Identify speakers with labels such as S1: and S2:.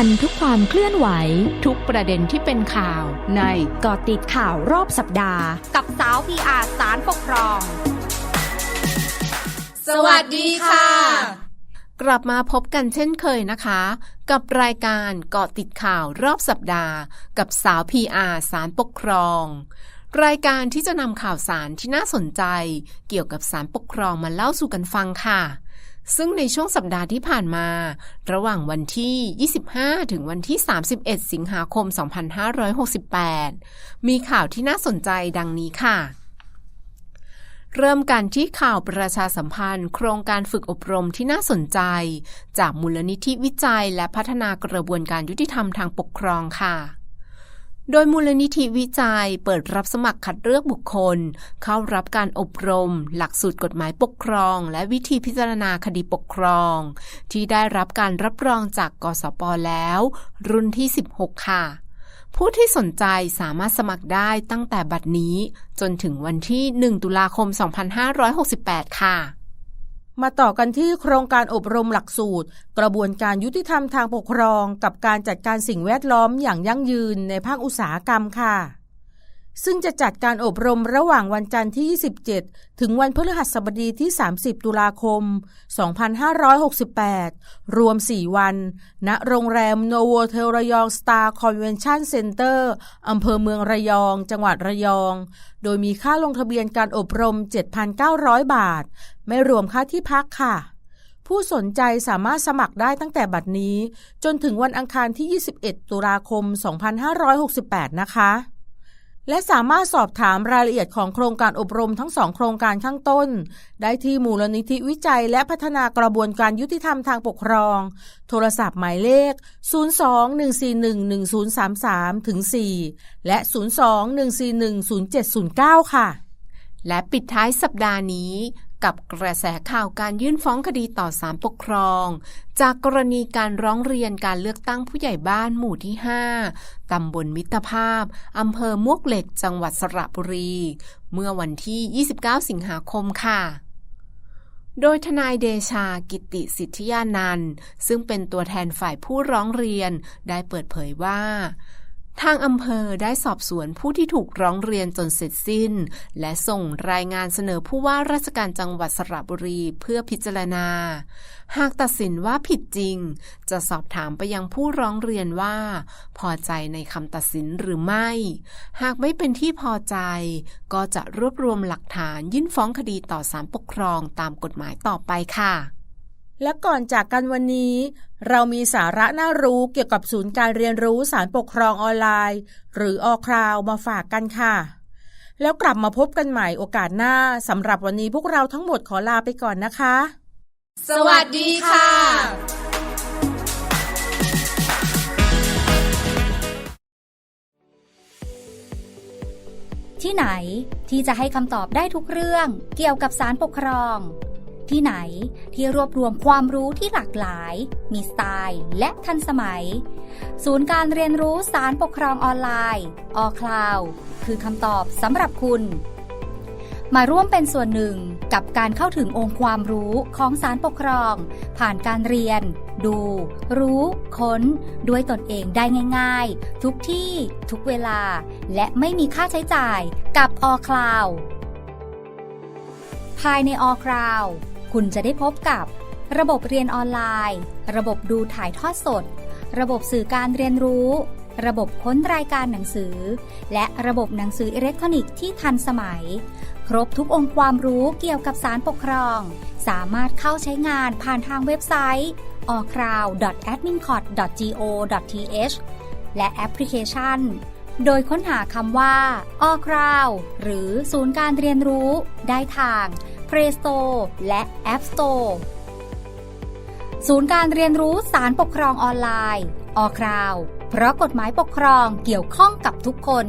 S1: ทันทุกความเคลื่อนไหว
S2: ทุกประเด็นที่เป็นข่าวใน
S1: เกาะติดข่าวรอบสัปดาห์
S3: กับสาวพีอาสารปกครอง
S4: สวัสดีค่ะ
S5: กลับมาพบกันเช่นเคยนะคะ กับรายการเกาะติดข่าวรอบสัปดาห์ กับสาว PR สารปกครองรายการที่จะนำข่าวสารที่น่าสนใจ เกี่ยวกับสารปกครองมาเล่าสู่กันฟังค่ะ ซึ่งในช่วงสัปดาห์ที่ผ่านมา ระหว่างวันที่ 25 ถึงวันที่ 31 สิงหาคม 2568 มีข่าวที่น่าสนใจดังนี้ค่ะ เริ่มกันที่ข่าวประชาสัมพันธ์ โครงการฝึกอบรมที่น่าสนใจ จากมูลนิธิวิจัยและพัฒนากระบวนการยุติธรรมทางปกครองค่ะ โดยมูลนิธิวิจัยเปิดรับสมัครคัดเลือกบุคคล เข้ารับการอบรม หลักสูตรกฎหมายปกครอง และวิธีพิจารณาคดีปกครอง ที่ได้รับการรับรองจากกสปแล้ว รุ่นที่ 16 ค่ะ ผู้ที่สนใจสามารถสมัครได้ตั้งแต่บัดนี้ จนถึงวันที่ 1 ตุลาคม 2568 ค่ะ
S4: มาต่อกันที่โครงการอบรมหลักสูตร กระบวนการยุติธรรมทางปกครอง กับการจัดการสิ่งแวดล้อมอย่างยั่งยืนในภาคอุตสาหกรรมค่ะ ซึ่งจะจัดการอบรมระหว่างวันจันทร์ที่ 27 ถึงวันพฤหัสบดีที่ 30 ตุลาคม 2568 รวม 4 วัน ณ โรงแรมโนโวเทลระยองสตาร์คอนเวนชั่นเซ็นเตอร์อำเภอเมืองระยอง จังหวัดระยอง โดยมีค่าลงทะเบียนการอบรม 7,900 บาท ไม่รวมค่าที่พักค่ะผู้สนใจสามารถสมัครได้ตั้งแต่บัดนี้ จนถึงวันอังคารที่ 21 ตุลาคม 2568 นะคะ และสามารถสอบถามรายละเอียดของโครงการอบรมทั้งสองโครงการข้างต้น ได้ที่มูลนิธิวิจัยและพัฒนากระบวนการยุติธรรมทางปกครอง โทรศัพท์หมายเลข 02-141-1033ถึง4และ 02-141-0709 ค่ะ
S5: และปิดท้ายสัปดาห์นี้ กับกระแสข่าวการยื่นฟ้องคดีต่อศาลปกครอง จากกรณีการร้องเรียนการเลือกตั้งผู้ใหญ่บ้านหมู่ที่ 5 ตำบลมิตรภาพ อำเภอมวกเหล็ก จังหวัดสระบุรี เมื่อวันที่ 29 สิงหาคมค่ะโดยทนายเดชากิติสิทธิยานันท์ซึ่งเป็นตัวแทนฝ่ายผู้ร้องเรียนได้เปิดเผยว่า ทางอำเภอได้สอบสวนผู้ที่ถูกร้องเรียนจนเสร็จสิ้น และส่งรายงานเสนอผู้ว่าราชการจังหวัดสระบุรีเพื่อพิจารณา หากตัดสินว่าผิดจริง จะสอบถามไปยังผู้ร้องเรียนว่า พอใจในคำตัดสินหรือไม่ หากไม่เป็นที่พอใจ ก็จะรวบรวมหลักฐานยื่นฟ้องคดีต่อศาลปกครองตามกฎหมายต่อไปค่ะ
S4: และก่อนจากกันวันนี้ เรามีสาระน่ารู้เกี่ยวกับศูนย์การเรียนรู้สารปกครองออนไลน์ หรือออคราวมาฝากกันค่ะ แล้วกลับมาพบกันใหม่โอกาสหน้าสำหรับวันนี้พวกเราทั้งหมดขอลาไปก่อนนะคะ
S3: สวัสดีค่ะ
S6: ที่ไหนที่จะให้คำตอบได้ทุกเรื่องเกี่ยวกับสารปกครอง ที่ไหนที่รวบรวมความรู้ที่หลากหลาย มีสไตล์และทันสมัย ศูนย์การเรียนรู้สารปกครองออนไลน์ออคลาวคือคำตอบสำหรับคุณ มาร่วมเป็นส่วนหนึ่งกับการเข้าถึงองค์ความรู้ของสารปกครอง ผ่านการเรียน ดู รู้ ค้น ด้วยตนเองได้ง่าย ๆ ทุกที่ทุกเวลา และไม่มีค่าใช้จ่ายกับออคลาวภายในออคลาว คุณจะได้พบกับ ระบบเรียนออนไลน์ ระบบดูถ่ายทอดสด ระบบสื่อการเรียนรู้ ระบบค้นรายการหนังสือ และระบบหนังสืออิเล็กทรอนิกส์ที่ทันสมัย ครบทุกองค์ความรู้เกี่ยวกับสารปกครอง สามารถเข้าใช้งานผ่านทางเว็บไซต์ o c r o w a d m i n c o t go th และแอปพลิเคชัน โดยค้นหาคำว่า o c r o w หรือศูนย์การเรียนรู้ได้ทาง Play Store และ App Store ศูนย์การเรียนรู้สารปกครองออนไลน์ ออคราว เพราะกฎหมายปกครองเกี่ยวข้องกับทุกคน